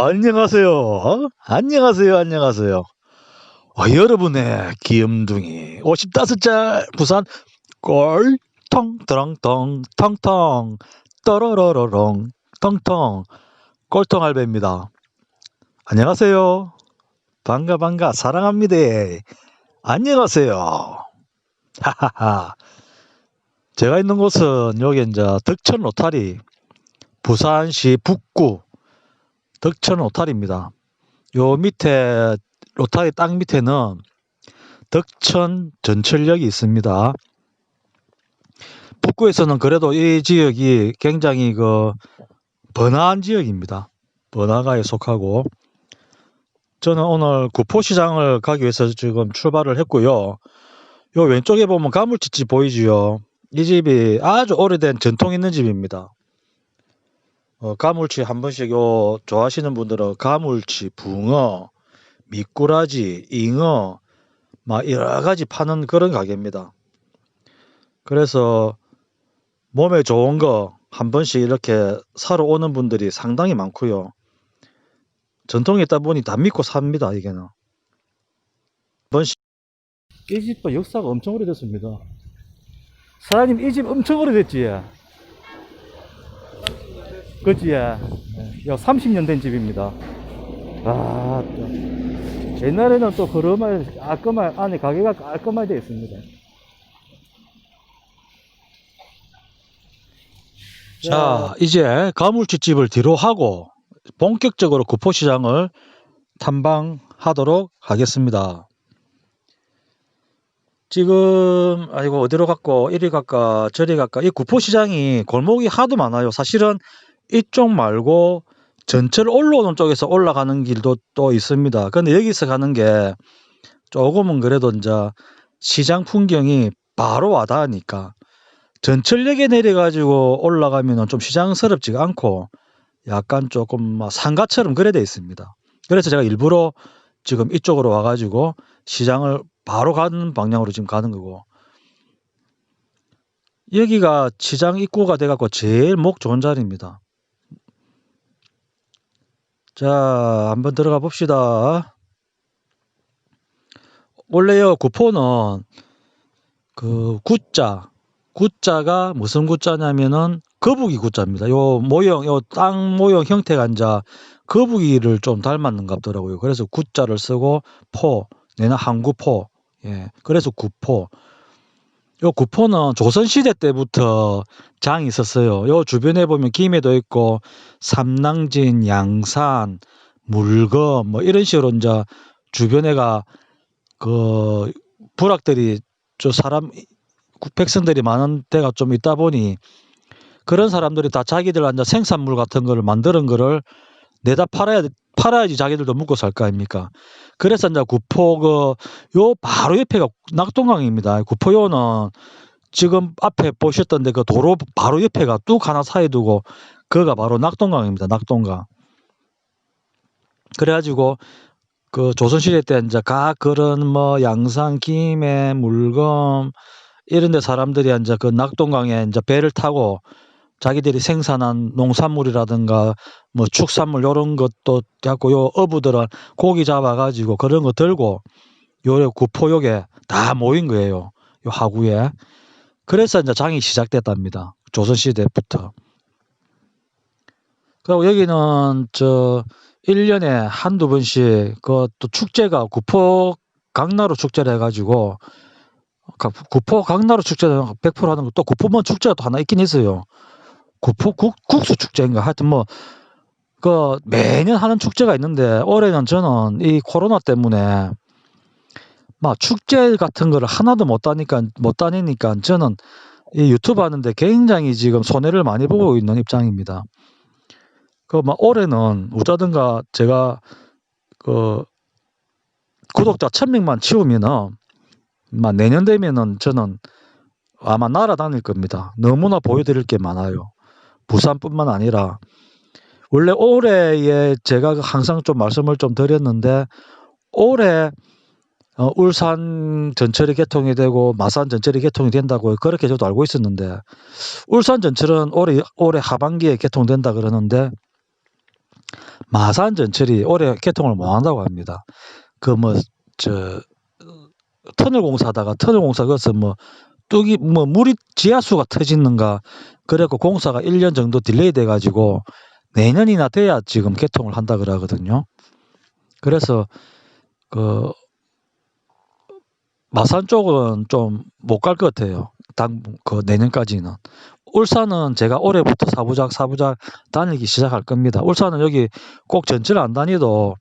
안녕하세요. 어? 안녕하세요. 안녕하세요. 어, 여러분의 귀염둥이 55짤 부산 꼴통 드렁통 텅텅 떠러러러렁 텅텅 꼴통 할배입니다. 안녕하세요. 반가 반가 사랑합니다. 안녕하세요. 하하하. 제가 있는 곳은 여기 이제 덕천 로타리 부산시 북구 덕천 로타리입니다. 요 밑에 로타리 땅 밑에는 덕천 전철역이 있습니다. 북구에서는 그래도 이 지역이 굉장히 그 번화한 지역입니다. 번화가에 속하고 저는 오늘 구포시장을 가기 위해서 지금 출발을 했고요. 요 왼쪽에 보면 가물치집 보이지요. 이 집이 아주 오래된 전통 있는 집입니다. 어, 가물치 한 번씩 요 좋아하시는 분들은 가물치, 붕어, 미꾸라지, 잉어 막 여러 가지 파는 그런 가게입니다. 그래서 몸에 좋은 거 한 번씩 이렇게 사러 오는 분들이 상당히 많고요. 전통이 있다 보니 다 믿고 삽니다, 이게는. 한 번씩 이 집도 역사가 엄청 오래됐습니다. 사장님 이 집 엄청 오래됐지? 그지? 야 30년 된 집입니다. 아, 또. 옛날에는 또 그러말 깔끔할 안에 가게가 깔끔하게 되어 있습니다. 자, 이제 가물치집을 뒤로 하고 본격적으로 구포시장을 탐방하도록 하겠습니다. 지금 아이고 어디로 갔고 이리 갈까 저리 갈까 이 구포시장이 골목이 하도 많아요. 사실은 이쪽 말고 전철 올라오는 쪽에서 올라가는 길도 또 있습니다. 근데 여기서 가는 게 조금은 그래도 이제 시장 풍경이 바로 와닿으니까 전철역에 내려가지고 올라가면은 좀 시장스럽지가 않고 약간 조금 막 상가처럼 그래 돼 있습니다. 그래서 제가 일부러 지금 이쪽으로 와가지고 시장을 바로 가는 방향으로 지금 가는 거고 여기가 시장 입구가 돼갖고 제일 목 좋은 자리입니다. 자, 한번 들어가 봅시다. 원래요, 구포는 그 구자, 구자가 무슨 구자냐면은 거북이 구자입니다. 요 모형, 요 땅 모형 형태가 이제 거북이를 좀 닮았는 것 같더라고요. 그래서 구자를 쓰고 포, 내는 항구포, 예, 그래서 구포. 요 구포는 조선시대 때부터 장이 있었어요. 요 주변에 보면 김해도 있고 삼낭진, 양산, 물검 뭐 이런 식으로 이제 주변에가 그 부락들이 저 사람 백성들이 많은 데가 좀 있다 보니 그런 사람들이 다 자기들 앉아 생산물 같은 거를 만드는 거를 내다 팔아야 팔아야지 자기들도 먹고 살 거 아닙니까? 그래서 이제 구포 그요 바로 옆에가 낙동강입니다. 구포요는 지금 앞에 보셨던데 그 도로 바로 옆에가 뚝 하나 사이 두고 그가 바로 낙동강입니다. 낙동강. 그래가지고 그 조선시대 때 이제 각 그런 뭐 양산, 김해, 물검 이런 데 사람들이 이제 그 낙동강에 이제 배를 타고 자기들이 생산한 농산물이라든가 뭐 축산물 요런 것도 갖고 요 어부들은 고기 잡아 가지고 그런 거 들고 요 구포역에 다 모인 거예요. 요 하구에. 그래서 이제 장이 시작됐답니다. 조선 시대부터. 그리고 여기는 저 1년에 한두 번씩 그 또 축제가 구포 강나루 축제를 해 가지고 구포 강나루 축제는 100% 하는 거또 구포만 축제가 또 하나 있긴 있어요. 구포 국, 국수 축제인가 하여튼 뭐 그 매년 하는 축제가 있는데 올해는 저는 이 코로나 때문에 막 축제 같은 거를 하나도 못 다니까 못 다니니까 저는 이 유튜브 하는데 굉장히 지금 손해를 많이 보고 있는 입장입니다. 그 막 올해는 어쩌든가 제가 그 구독자 1000명만 치우면은 막 내년 되면은 저는 아마 날아다닐 겁니다. 너무나 보여드릴 게 많아요. 부산뿐만 아니라 원래 올해에 제가 항상 좀 말씀을 좀 드렸는데 올해 어, 울산 전철이 개통이 되고 마산 전철이 개통이 된다고 그렇게 저도 알고 있었는데 울산 전철은 올해 올해 하반기에 개통된다 그러는데 마산 전철이 올해 개통을 못 한다고 합니다. 그 뭐 저 터널 공사하다가 터널 공사 거기서 뭐 뚝이 뭐 물이 지하수가 터지는가 그래갖고 공사가 1년 정도 딜레이 돼 가지고 내년이나 돼야 지금 개통을 한다 그러거든요. 그래서 그 마산 쪽은 좀 못 갈 것 같아요. 당 그 내년까지는. 울산은 제가 올해부터 사부작 사부작 다니기 시작할 겁니다. 울산은 여기 꼭 전철 안 다니도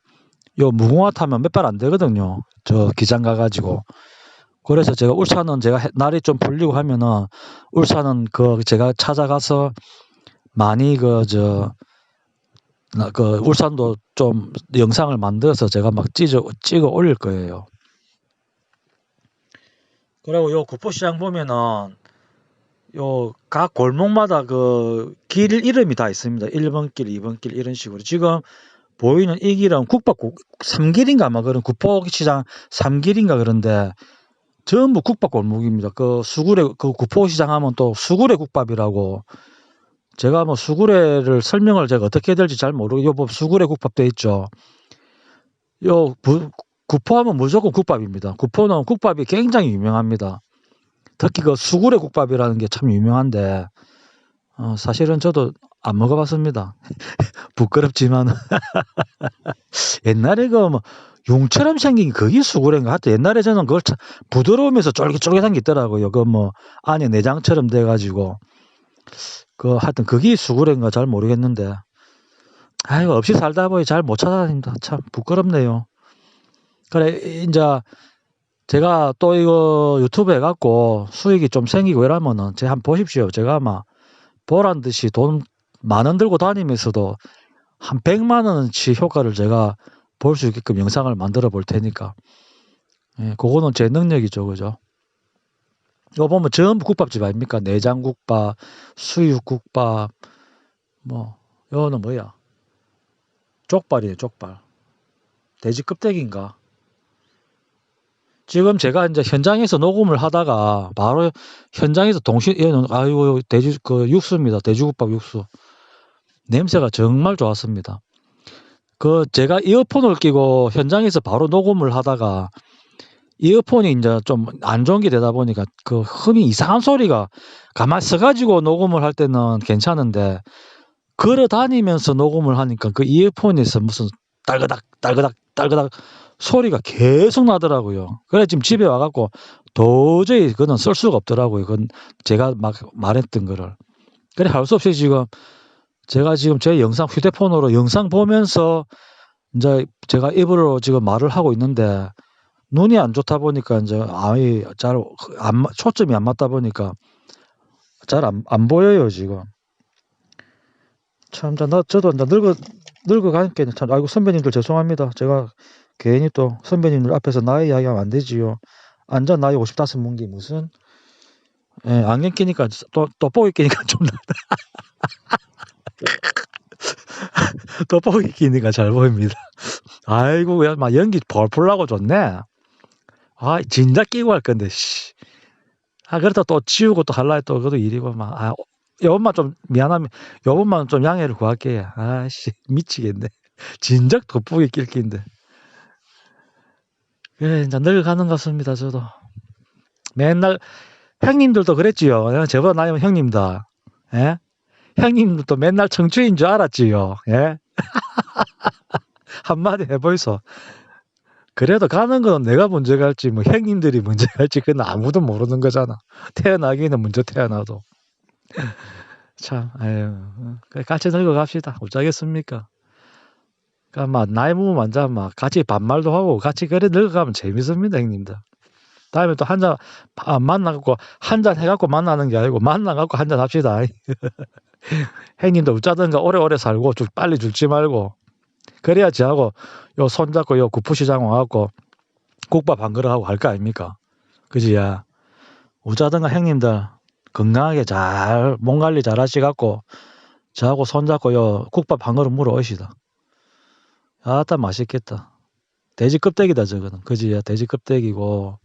요 무궁화 타면 몇 발 안 되거든요. 저 기장 가 가지고. 그래서 제가 울산은 제가 해- 날이 좀 풀리고 하면은 울산은 그 제가 찾아가서 많이 그저나그 울산도 좀 영상을 만들어서 제가 막 찢어 찍어 올릴 거예요. 그리고 요 구포시장 보면은 요 각 골목마다 그 길 이름이 다 있습니다. 1번 길, 2번 길 이런 식으로. 지금 보이는 이 길은 국밥국 3길인가 아마 그런 구포시장 3길인가 그런데 전부 국밥 골목입니다. 그 수구레 그 구포시장 하면 또 수구레 국밥이라고 제가 뭐 수구레를 설명을 제가 어떻게 해야 될지 잘 모르고 요뭐 수구레 국밥 돼 있죠. 요 부, 구포하면 무조건 국밥입니다. 구포는 국밥이 굉장히 유명합니다. 특히 그 수구레 국밥이라는 게 참 유명한데 어, 사실은 저도 안 먹어봤습니다. 부끄럽지만 옛날에 그 뭐 용처럼 생긴 그게 수구레인가 하여튼 옛날에 저는 그걸 참 부드러우면서 쫄깃쫄깃한 게 있더라고요. 그 뭐 안에 내장처럼 돼가지고 그 하여튼 그게 수구레인가 잘 모르겠는데 아이고 없이 살다 보니 잘 못 찾아다닙니다. 참 부끄럽네요. 그래 이제 제가 또 이거 유튜브 해갖고 수익이 좀 생기고 이러면은 제가 한번 보십시오. 제가 아마 보란 듯이 돈 만 원 들고 다니면서도 한 100만 원치 효과를 제가 볼 수 있게끔 영상을 만들어 볼 테니까. 예, 그거는 제 능력이죠. 그죠? 이거 보면 전부 국밥집 아닙니까? 내장국밥, 수육국밥, 뭐, 이거는 뭐야? 족발이에요, 족발. 돼지 껍데기인가? 지금 제가 이제 현장에서 녹음을 하다가 바로 현장에서 동시 얘는 아이고 돼지 그 육수입니다. 돼지국밥 육수. 냄새가 정말 좋았습니다. 그 제가 이어폰을 끼고 현장에서 바로 녹음을 하다가 이어폰이 인제 좀 안 좋은 게 되다 보니까 그 흠이 이상한 소리가 가만히 서 가지고 녹음을 할 때는 괜찮은데 걸어 다니면서 녹음을 하니까 그 이어폰에서 무슨 딸그닥 딸그닥 딸그닥 소리가 계속 나더라고요. 그래 지금 집에 와 갖고 도저히 그거는 쓸 수가 없더라고요. 그건 제가 막 말했던 거를. 그래 할 수 없이 지금 제가 지금 제 영상 휴대폰으로 영상 보면서 인제 제가 입으로 지금 말을 하고 있는데 눈이 안 좋다 보니까 인제 아이 잘안맞 초점이 안 맞다 보니까 잘 안 안 보여요 지금. 참저나 저도 인제 늙어 늙어 가니까 참 아이고 선배님들 죄송합니다. 제가 괜히 또 선배님들 앞에서 나이 이야기하면 안 되지요. 완전 나이 55 먹은 게 무슨 예 안경 끼니까 또 돋보기 끼니까 좀 돋보기 끼니까 잘 보입니다. 아이고 그냥 막 연기 나고 좋네. 아 진작 끼고 할 건데 씨. 아 그렇다고 또 지우고 또 할라 또 그것도 일이고 막 아 요번만 좀 미안하면 요번만 좀 양해를 구할게요. 아 씨 미치겠네. 진작 돋보기 낄 낀데. 예 인제 늙어가는 것 같습니다 저도. 맨날 형님들도 그랬지요. 어 저보다 나이 많은 형님들. 예? 형님들도 맨날 청춘인 줄 알았지요. 예? 한마디 해 보이소. 그래도 가는 거는 내가 먼저 갈지 뭐 형님들이 먼저 갈지 그건 아무도 모르는 거잖아. 태어나기는 먼저 태어나도. 참 아유 어 같이 늙어갑시다. 어쩌겠습니까. 그러니까 막 나이 먹으면 완전 막 같이 반말도 하고 같이 그래 늙어가면 재밌습니다 형님들. 다음에 또 한잔아 만나 갖고 한 잔 해 갖고 만나는 게 아니고 만나 갖고 한 잔 합시다. 형님도 어쩌든가 오래오래 살고 좀 빨리 죽지 말고 그래야 저하고 요 손잡고 요 구포시장 와 갖고 국밥 한 그릇 하고 할거 아닙니까? 그지야. 어쩌든가 형님들 건강하게 잘 몸 관리 잘 하시 갖고 저하고 손잡고 요 국밥 한 그릇 물어 오시다. 아따 맛있겠다. 돼지 껍데기다 저거는. 그지야. 돼지 껍데기고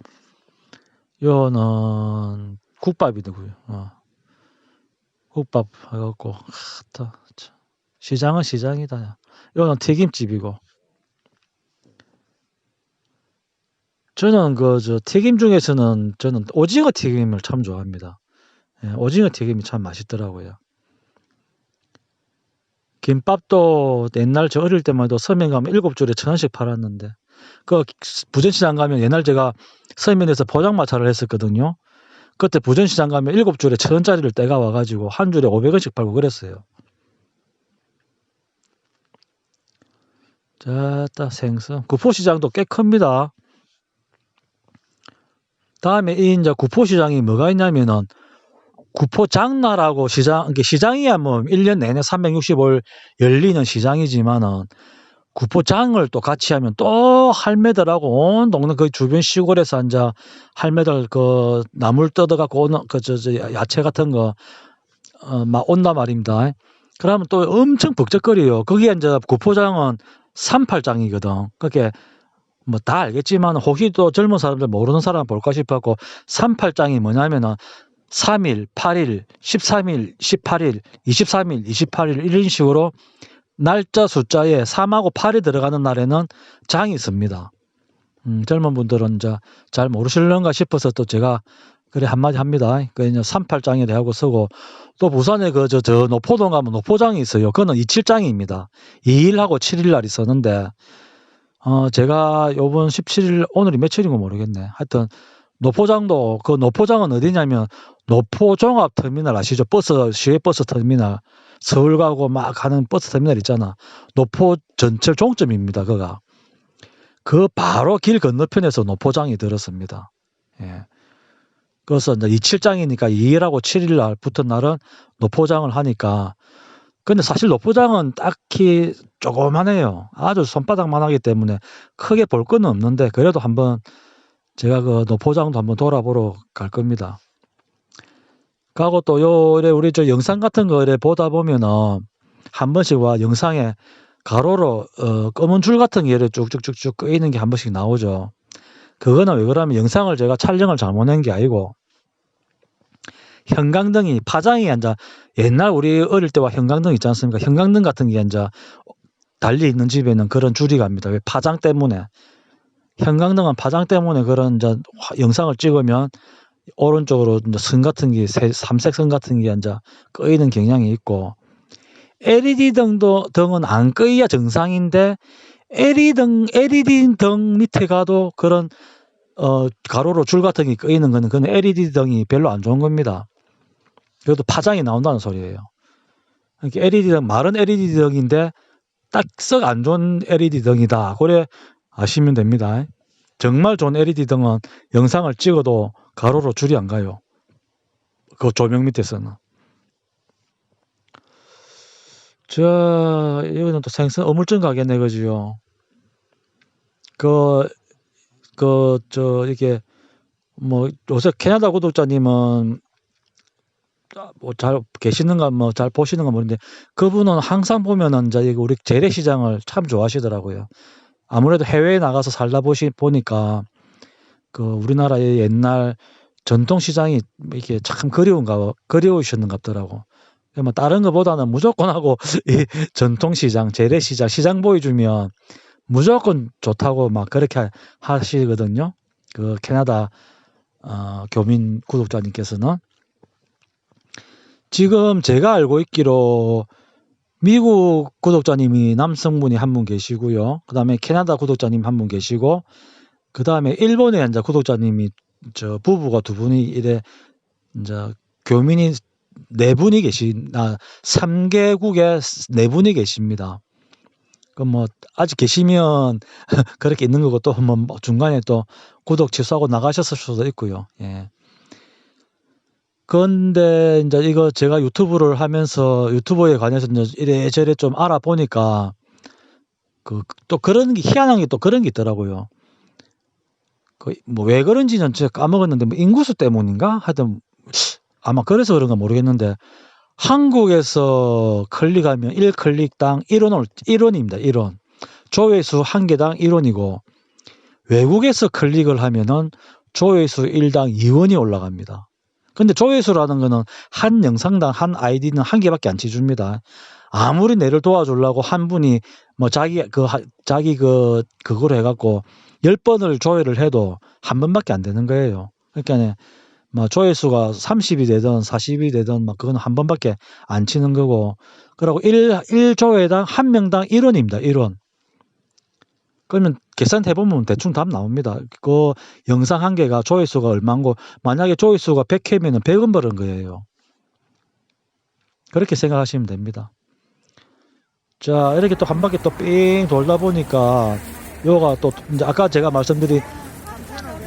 요거는 국밥이더고요. 어. 국밥 해 갖고 아따 참 시장은 시장이다. 이거는 튀김집이고. 저는 그 저 튀김 중에서는 저는 오징어 튀김을 참 좋아합니다. 예, 오징어 튀김이 참 맛있더라고요. 김밥도 옛날 저 어릴 때만 해도 서면 가면 일곱 줄에 천 원씩 팔았는데 그 부전시장 가면 옛날 제가 서면에서 포장마차를 했었거든요. 그때 부전시장 가면 일곱 줄에 천 원짜리를 떼가 와가지고 한 줄에 오백 원씩 팔고 그랬어요. 자, 딱 생선. 구포시장도 꽤 큽니다. 다음에 이 이제 구포시장이 뭐가 있냐면은 구포 장나라고 시장, 시장이야 뭐 1년 내내 365일 열리는 시장이지만은 구포장을 또 같이 하면 또 할매들하고 온 동네 그 주변 시골에서 앉아 할매들 그 나물 뜯어갖고 오는 그저 저 야채 같은 거 어, 막 온단 말입니다. 그러면 또 엄청 벅적거려요. 거기에 이제 구포장은 38장이거든. 그게 뭐 다 알겠지만 혹시 또 젊은 사람들 모르는 사람 볼까 싶어갖고 38장이 뭐냐면은 3일, 8일, 13일, 18일, 23일, 28일 이런 식으로 날짜 숫자에 3하고 8이 들어가는 날에는 장이 있습니다. 음, 젊은 분들은 이제 잘 모르실런가 싶어서 또 제가 그래 한마디 합니다. 그 이제 38장이 되고 쓰고 또 부산에 그저 저 노포동 가면 노포장이 있어요. 그거는 27장입니다. 2일하고 7일 날 있었는데 어 제가 요번 17일 오늘이 며칠인가 모르겠네. 하여튼 노포장도 그 노포장은 어디냐면 노포 종합 터미널 아시죠? 버스 시외 버스 터미널 서울 가고 막 가는 버스 터미널 있잖아. 노포 전철 종점입니다. 그가 그 바로 길 건너편에서 노포장이 들었습니다. 예. 그래서 이제 27장이니까 2일하고 7일 날 붙은 날은 노포장을 하니까 근데 사실 노포장은 딱히 조그만해요. 아주 손바닥만 하기 때문에 크게 볼 건 없는데 그래도 한번 제가 그 노포장도 한번 돌아보러 갈 겁니다. 가고 또 요, 이래 우리 저 영상 같은 거 이래 보다 보면은 한 번씩 와 영상에 가로로 어, 검은 줄 같은 게 쭉쭉쭉쭉 끄이는 게 한 번씩 나오죠. 그거는 왜 그러면 영상을 제가 촬영을 잘못한 게 아니고 형광등이 파장이 앉아 옛날 우리 어릴 때와 형광등 있지 않습니까? 형광등 같은 게 앉아 달리 있는 집에는 그런 줄이 갑니다. 왜 파장 때문에 형광등은 파장 때문에 그런 이제 영상을 찍으면 오른쪽으로 이제 선 같은 게 삼색 선 같은 게 이제 꺼이는 경향이 있고 LED 등도 등은 안 꺼야 정상인데 LED 등 LED 등 밑에 가도 그런 어 가로로 줄 같은 게 꺼이는 거는 그는 LED 등이 별로 안 좋은 겁니다. 그래도 파장이 나온다는 소리예요. 그러니까 LED 등 마른 LED 등인데 딱 썩 안 좋은 LED 등이다. 그래 아시면 됩니다. 정말 좋은 LED 등은 영상을 찍어도 가로로 줄이 안 가요. 그 조명 밑에서는. 저, 이거는 또 생선 어물전 가겠네, 그지요. 그, 그, 저, 이게, 뭐, 요새 캐나다 구독자님은, 뭐, 잘 계시는가, 뭐, 잘 보시는가 모르는데, 그분은 항상 보면은, 이제, 우리 재래시장을 참 좋아하시더라고요. 아무래도 해외에 나가서 살다 보시, 보니까, 그 우리나라의 옛날 전통 시장이 이게 참 그리운가 그리우셨는가 보더라고. 뭐 다른 것보다는 무조건 하고 이 전통 시장, 재래 시장, 시장 보여주면 무조건 좋다고 막 그렇게 하시거든요. 그 캐나다 어, 교민 구독자님께서는 지금 제가 알고 있기로 미국 구독자님이 남성분이 한 분 계시고요. 그 다음에 캐나다 구독자님 한 분 계시고 그 다음에 일본에 이제 구독자님이 저 부부가 두 분이 이래 이제 교민이 네 분이 계시나 3개국에 네 분이 계십니다. 그뭐 아직 계시면 그렇게 있는 거고 또 뭐 중간에 또 구독 취소하고 나가셨을 수도 있고요. 예. 그런데 이제 이거 제가 유튜브를 하면서 유튜브에 관해서 이제 이래저래 좀 알아보니까 그 또 그런 게 희한한 게 또 그런 게 있더라고요. 그 뭐 왜 그런지는 제가 까먹었는데 뭐 인구수 때문인가? 하여튼 아마 그래서 그런가 모르겠는데 한국에서 클릭하면 1클릭당 1원을 1원입니다. 1원. 조회수 1 개당 1원이고 외국에서 클릭을 하면은 조회수 1당 2원이 올라갑니다. 근데 조회수라는 거는 한 영상당 한 아이디는 한 개밖에 안 치줍니다. 아무리 내를 도와주려고 한 분이 뭐 자기 그 하- 자기 그 그거로 해갖고 열 번을 조회를 해도 한 번밖에 안 되는 거예요. 그러니까 뭐 조회수가 30이 되든 40이 되든 막 그건 한 번밖에 안 치는 거고 그리고 1, 1조회당 한 명당 1원입니다. 1원. 그러면 계산해 보면 대충 답 나옵니다. 그 영상 한 개가 조회수가 얼마고 만약에 조회수가 100회면은 100원 버는 거예요. 그렇게 생각하시면 됩니다. 자, 이렇게 또 한 바퀴 또 삥 돌다 보니까 요가 또 이제 아까 제가 말씀드린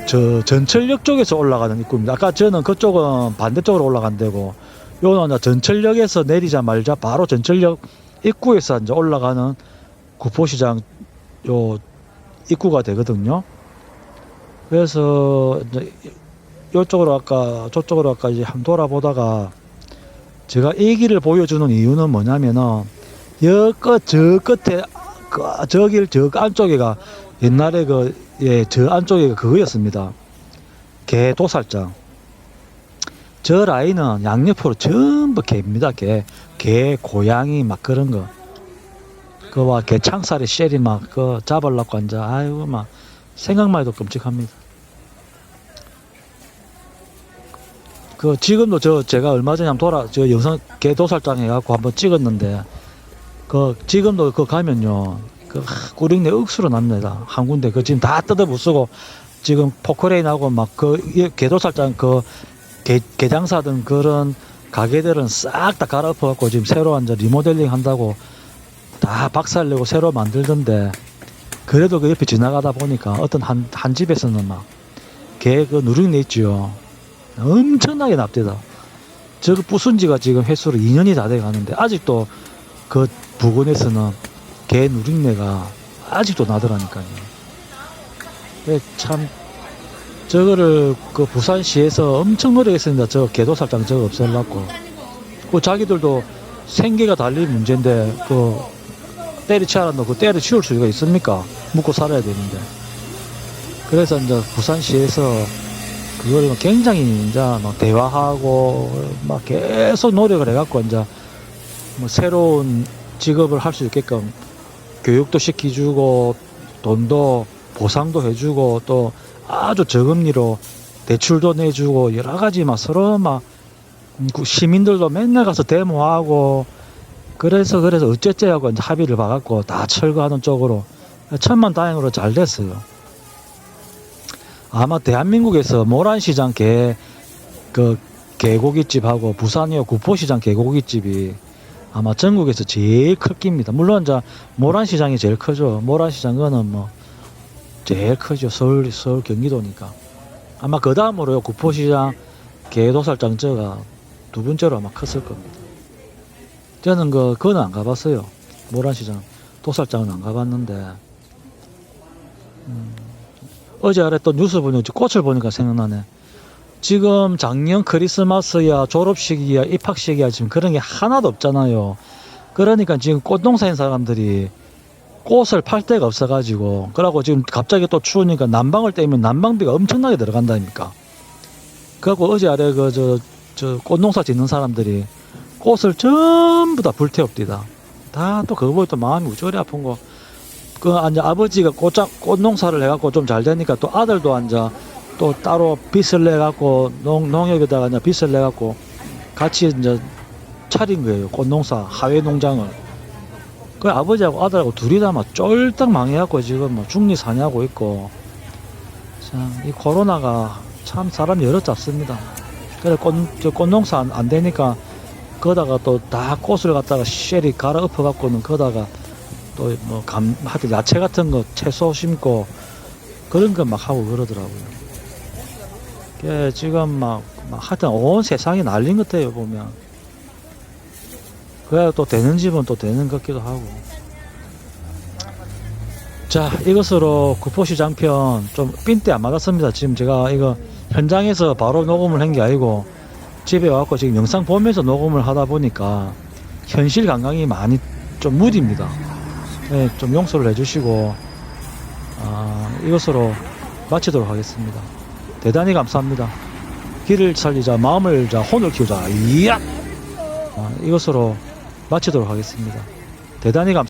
저 전철역 쪽에서 올라가는 입구입니다. 아까 저는 그쪽은 반대쪽으로 올라간 데고 요는 전철역에서 내리자 말자 바로 전철역 입구에서 이제 올라가는 구포시장 요 입구가 되거든요. 그래서 이제 요쪽으로 아까 저쪽으로 아까 이제 한번 돌아보다가 제가 이 길을 보여주는 이유는 뭐냐면은 여끝 저 끝에 그 저길 저 안쪽에가 옛날에 그예저 안쪽에가 그거였습니다. 개 도살장. 저 라인은 양옆으로 전부 개입니다. 개, 개, 고양이 막 그런 거. 그와 개 창살이 쉘이 막 그 잡으려고 앉아. 아이고 막 생각만 해도 끔찍합니다. 그 지금도 저 제가 얼마 전에 한번 돌아 저 영상 개 도살장 해갖고 한번 찍었는데 그 지금도 그 가면요 그 하, 꾸링내 억수로 납니다 한 군데 그 지금 다 뜯어 부수고 지금 포크레인하고 막 그 개도살장 그 개, 개장사든 그런 가게들은 싹 다 갈아엎어 갖고 지금 새로 완전 리모델링 한다고 다 박살내고 새로 만들던데 그래도 그 옆에 지나가다 보니까 어떤 한, 한 집에서는 막 개 그 누룩내 있지요 엄청나게 납대다 저거 부순 지가 지금 횟수로 2년이 다 돼 가는데 아직도 그 부근에서는 개 누린내가 아직도 나더라니까요. 예, 참 저거를 그 부산시에서 엄청 노력했습니다. 저 개도살장 저거 없애려고. 그 자기들도 생계가 달릴 문제인데 그 때려치워라 놓고 때려치울 수가 있습니까? 묵고 살아야 되는데. 그래서 이제 부산시에서 그걸 굉장히 이제 막 대화하고 막 계속 노력을 해갖고 이제 뭐 새로운 직업을 할 수 있게끔 교육도 시켜주고 돈도 보상도 해주고 또 아주 저금리로 대출도 내주고 여러 가지 막 서로 막 음, 그 시민들도 맨날 가서 데모하고 그래서 그래서 어쨌째 하고 이제 합의를 봐갖고 다 철거하는 쪽으로 천만 다행으로 잘 됐어요. 아마 대한민국에서 모란시장 개 그 개고기집하고 부산이요 구포시장 개고기집이 아마 전국에서 제일 클 깁니다. 물론 이제 모란시장이 제일 크죠. 모란시장 거는 뭐 제일 크죠. 서울 서울 경기도니까. 아마 그 다음으로요 구포시장 개도살장 저가 두 번째로 아마 컸을 겁니다. 저는 그 그건 안 가봤어요. 모란시장 도살장은 안 가봤는데 음, 어제 아래 또 뉴스 보니까 꽃을 보니까 생각나네. 지금 작년 크리스마스야 졸업식이야 입학식이야 지금 그런 게 하나도 없잖아요. 그러니까 지금 꽃농사인 사람들이 꽃을 팔 데가 없어가지고 그러고 지금 갑자기 또 추우니까 난방을 떼면 난방비가 엄청나게 들어간다니까. 그래갖고 어제 아래 그 저 저 꽃농사 짓는 사람들이 꽃을 전부 다 불태웁디다. 다 또 그거 보고 또 마음이 우저리 아픈 거. 그 앉아 아버지가 꽃장 꽃농사를 해갖고 좀 잘 되니까 또 아들도 앉아 또 따로 빚을 내 갖고 농 농협에다가 이제 빚을 내 갖고 같이 이제 차린 거예요 꽃농사 하회 농장을 그 아버지하고 아들하고 둘이 다 막 쫄딱 망해갖고 지금 뭐 중리 사냐고 있고 참 이 코로나가 참 사람 여러 잡습니다 그래 꽃, 저 꽃농사 안, 안 되니까 거다가 또 다 꽃을 갖다가 쉘이 갈아 엎어 갖고는 거다가 또 뭐 감 하여튼 야채 같은 거 채소 심고 그런 거 막 하고 그러더라고요. 그 지금 막, 막 하여튼 온 세상이 난린 것 같아요 보면. 그래야 또 되는 집은 또 되는 것 같기도 하고. 자 이것으로 구포시 장편 좀 삔때 안 맞았습니다. 지금 제가 이거 현장에서 바로 녹음을 한 게 아니고 집에 와갖고 지금 영상 보면서 녹음을 하다 보니까 현실 감각이 많이 좀 무딥니다. 네, 좀 용서를 해주시고 아, 이것으로 마치도록 하겠습니다. 대단히 감사합니다. 길을 살리자 마음을 자 혼을 키우자 이야 아, 이것으로 마치도록 하겠습니다. 대단히 감